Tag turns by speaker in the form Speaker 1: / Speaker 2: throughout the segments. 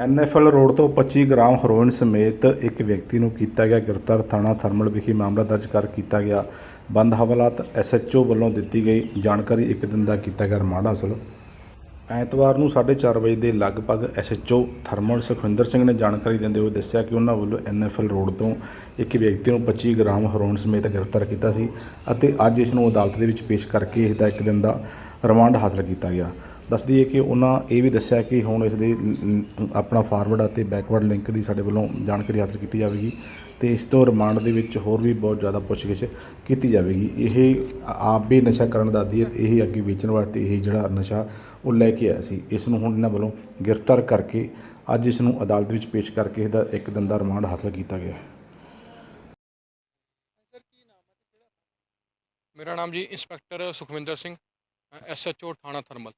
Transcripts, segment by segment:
Speaker 1: NFL road ਤੋਂ 25 gram heroin ਸਮੇਤ ਇੱਕ ਵਿਅਕਤੀ ਨੂੰ ਕੀਤਾ ਗਿਆ ਗ੍ਰਿਫਤਾਰ। ਥਾਣਾ ਥਰਮਲ ਵਿਖੇ ਮਾਮਲਾ ਦਰਜ ਕਰ ਕੀਤਾ ਗਿਆ। ਬੰਦ ਹਵਾਲਾਤ ਐਸਐਚਓ ਵੱਲੋਂ ਦਿੱਤੀ ਗਈ ਜਾਣਕਾਰੀ ਇੱਕ ਦਿਨ ਦਾ ਕੀਤਾ ਗਿਆ ਰਿਮਾਂਡ ਹਾਸਲ। ਐਤਵਾਰ ਨੂੰ 4:30 ਵਜੇ ਦੇ ਲਗਭਗ ਐਸਐਚਓ ਥਰਮਲ ਸੁਖਵਿੰਦਰ ਸਿੰਘ ਨੇ ਜਾਣਕਾਰੀ ਦਿੰਦੇ ਹੋਏ ਦੱਸਿਆ ਕਿ ਉਹਨਾਂ ਵੱਲੋਂ ਐਨਐਫਐਲ ਰੋਡ ਤੋਂ ਇੱਕ ਵਿਅਕਤੀ ਨੂੰ 25 ਗ੍ਰਾਮ ਹੈਰੋਇਨ ਸਮੇਤ ਗ੍ਰਿਫਤਾਰ ਕੀਤਾ ਸੀ ਅਤੇ ਅੱਜ ਇਸ ਨੂੰ ਅਦਾਲਤ ਦੇ ਵਿੱਚ ਪੇਸ਼ ਕਰਕੇ ਇਸ ਦਾ ਇੱਕ ਦਿਨ ਦਾ ਰਿਮਾਂਡ ਹਾਸਲ ਕੀਤਾ ਗਿਆ। ਦੱਸਦੀ ਹੈ ਕਿ ਉਹਨਾਂ ਇਹ ਵੀ ਦੱਸਿਆ ਕਿ ਹੁਣ ਇਸ ਦੇ ਆਪਣਾ ਫਾਰਵਰਡ ਅਤੇ ਬੈਕਵਰਡ ਲਿੰਕ ਦੀ ਸਾਡੇ ਵੱਲੋਂ ਜਾਣਕਾਰੀ ਹਾਸਲ ਕੀਤੀ ਜਾਵੇਗੀ ਤੇ ਇਸ ਤੋਂ ਰਿਮਾਂਡ ਦੇ ਵਿੱਚ ਹੋਰ ਵੀ ਬਹੁਤ ਜ਼ਿਆਦਾ ਪੁੱਛਗਿੱਛ ਕੀਤੀ ਜਾਵੇਗੀ। ਇਹ ਆਪ ਵੀ ਨਸ਼ਾ ਕਰਨ ਦਾ ਆਦੀ ਹੈ ਤੇ ਇਹ ਅੱਗੇ ਵੇਚਣ ਵਾਸਤੇ ਇਹ ਜਿਹੜਾ ਨਸ਼ਾ ਉਹ ਲੈ ਕੇ ਆਇਆ ਸੀ। ਇਸ ਨੂੰ ਹੁਣ ਇਹਨਾਂ ਵੱਲੋਂ ਗ੍ਰਿਫਤਾਰ ਕਰਕੇ ਅੱਜ ਇਸ ਨੂੰ ਅਦਾਲਤ ਵਿੱਚ ਪੇਸ਼ ਕਰਕੇ ਇਹਦਾ ਇੱਕ ਦਿਨ ਦਾ ਰਿਮਾਂਡ ਹਾਸਲ ਕੀਤਾ ਗਿਆ
Speaker 2: ਮੇਰਾ ਨਾਮ ਜੀ ਇੰਸਪੈਕਟਰ ਸੁਖਵਿੰਦਰ ਸਿੰਘ ਐਸਐਚਓ ਥਾਣਾ ਥਰਮਲ।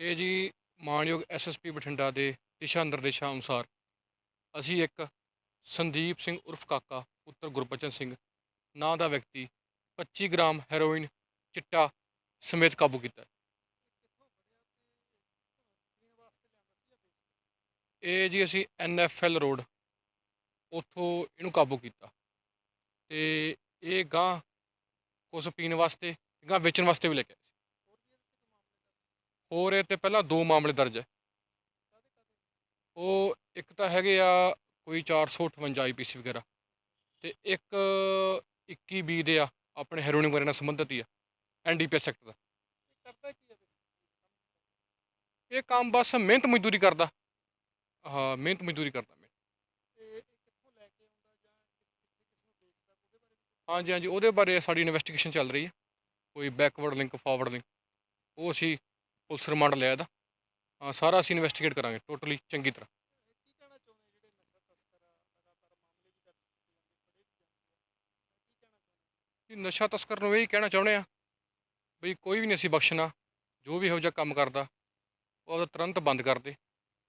Speaker 2: ਇਹ ਜੀ ਮਾਨਯੋਗ ਐਸਐਸਪੀ ਬਠਿੰਡਾ ਦੇ ਦਿਸ਼ਾ ਨਿਰਦੇਸ਼ਾਂ ਅਨੁਸਾਰ ਅਸੀਂ ਇੱਕ ਸੰਦੀਪ ਸਿੰਘ ਉਰਫ ਕਾਕਾ, ਪੁੱਤਰ ਗੁਰਬਚਨ ਸਿੰਘ, ਨਾਂ ਦਾ ਵਿਅਕਤੀ 25 ਗ੍ਰਾਮ ਹੈਰੋਇਨ ਚਿੱਟਾ ਸਮੇਤ ਕਾਬੂ ਕੀਤਾ ਇਹ ਜੀ ਅਸੀਂ ਐਨਐਫਐਲ ਰੋਡ ਉੱਥੋਂ ਇਹਨੂੰ ਕਾਬੂ ਕੀਤਾ ਤੇ ਇਹ ਗਾਂ ਕੁਝ ਪੀਣ ਵਾਸਤੇ, ਗਾਂ ਵੇਚਣ ਵਾਸਤੇ ਵੀ ਲੈ ਕੇ ਹੋਰ ਇਹ ਤੇ ਪਹਿਲਾਂ ਦੋ ਮਾਮਲੇ ਦਰਜ ਹੈ। ਉਹ ਇੱਕ ਤਾਂ ਹੈਗੇ ਆ ਕੋਈ 458 ਆਈਪੀਸੀ ਵਗੈਰਾ ਤੇ ਇੱਕ 21 ਬੀ ਦੇ ਆ, ਆਪਣੇ ਹੈਰੋਇਨ ਵਗੈਰਾ ਨਾਲ ਸੰਬੰਧਿਤ ਹੀ ਆ ਐਨਡੀਪੀਐਸ ਸੈਕਟਰ ਦਾ
Speaker 3: ਕਰਦਾ ਕੀ ਹੈ
Speaker 2: ਇਹ ਕੰਮ ਬਸ ਮਿਹਨਤ ਮਜ਼ਦੂਰੀ ਕਰਦਾ। ਹਾਂ, ਮਿਹਨਤ ਮਜ਼ਦੂਰੀ ਕਰਦਾ ਮੈਂ। ਹਾਂਜੀ ਹਾਂਜੀ, ਉਹਦੇ ਬਾਰੇ ਸਾਡੀ ਇਨਵੈਸਟੀਗੇਸ਼ਨ ਚੱਲ ਰਹੀ ਹੈ। ਕੋਈ ਬੈਕਵਰਡ ਲਿੰਕ ਫਾਰਵਰਡ ਲਿੰਕ ਉਹ ਅਸੀਂ ਪੁਲਿਸ ਰਿਮਾਂਡ ਲਿਆ ਇਹਦਾ। ਹਾਂ, ਸਾਰਾ ਅਸੀਂ ਇਨਵੈਸਟੀਗੇਟ ਕਰਾਂਗੇ ਟੋਟਲੀ ਚੰਗੀ ਤਰ੍ਹਾਂ। ਨਸ਼ਾ ਤਸਕਰ ਨੂੰ ਇਹ ਕਹਿਣਾ ਚਾਹੁੰਦੇ ਆ ਵੀ ਕੋਈ ਵੀ ਨਹੀਂ ਅਸੀਂ ਬਖਸ਼ਣਾ, ਜੋ ਵੀ ਇਹੋ ਜਿਹਾ ਕੰਮ ਕਰਦਾ, ਉਹ ਉਹਦਾ ਤੁਰੰਤ ਬੰਦ ਕਰ ਦੇ।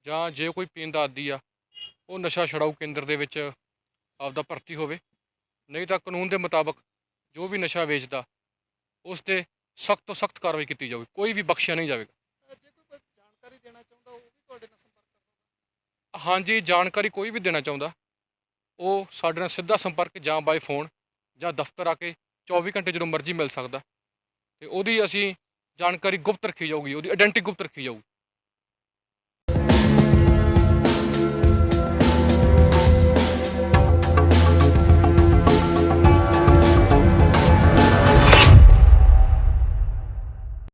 Speaker 2: ਜਾਂ ਜੇ ਕੋਈ ਪੀਣ ਦਾ ਆਦੀ ਆ, ਉਹ ਨਸ਼ਾ ਛਡਾਊ ਕੇਂਦਰ ਦੇ ਵਿੱਚ ਆਪਦਾ ਭਰਤੀ ਹੋਵੇ। ਨਹੀਂ ਤਾਂ ਕਾਨੂੰਨ ਦੇ ਮੁਤਾਬਕ ਜੋ ਵੀ ਨਸ਼ਾ ਵੇਚਦਾ, ਉਸ ਤੇ ਸਖਤ ਤੋਂ ਸਖਤ ਕਾਰਵਾਈ ਕੀਤੀ ਜਾਵੇ ਕੋਈ ਵੀ ਬਖਸ਼ਿਆ ਨਹੀਂ ਜਾਵੇਗਾ।
Speaker 3: ਅਹ ਜੇ ਕੋਈ ਬਸ ਜਾਣਕਾਰੀ ਦੇਣਾ ਚਾਹੁੰਦਾ ਉਹ ਵੀ ਤੁਹਾਡੇ ਨਾਲ ਸੰਪਰਕ ਕਰ ਸਕਦਾ
Speaker 2: ਹਾਂਜੀ ਜਾਣਕਾਰੀ ਕੋਈ ਵੀ ਦੇਣਾ ਚਾਹੁੰਦਾ ਉਹ ਸਾਡੇ ਨਾਲ ਸਿੱਧਾ ਸੰਪਰਕ ਜਾਂ ਬਾਈ ਫੋਨ ਜਾਂ ਦਫ਼ਤਰ ਆ ਕੇ 24 ਘੰਟੇ ਜਦੋਂ ਮਰਜ਼ੀ ਮਿਲ ਸਕਦਾ। ਤੇ ਉਹਦੀ ਅਸੀਂ ਜਾਣਕਾਰੀ ਗੁਪਤ ਰੱਖੀ ਜਾਊਗੀ ਉਹਦੀ ਆਇਡੈਂਟੀ ਗੁਪਤ ਰੱਖੀ ਜਾਊਗੀ।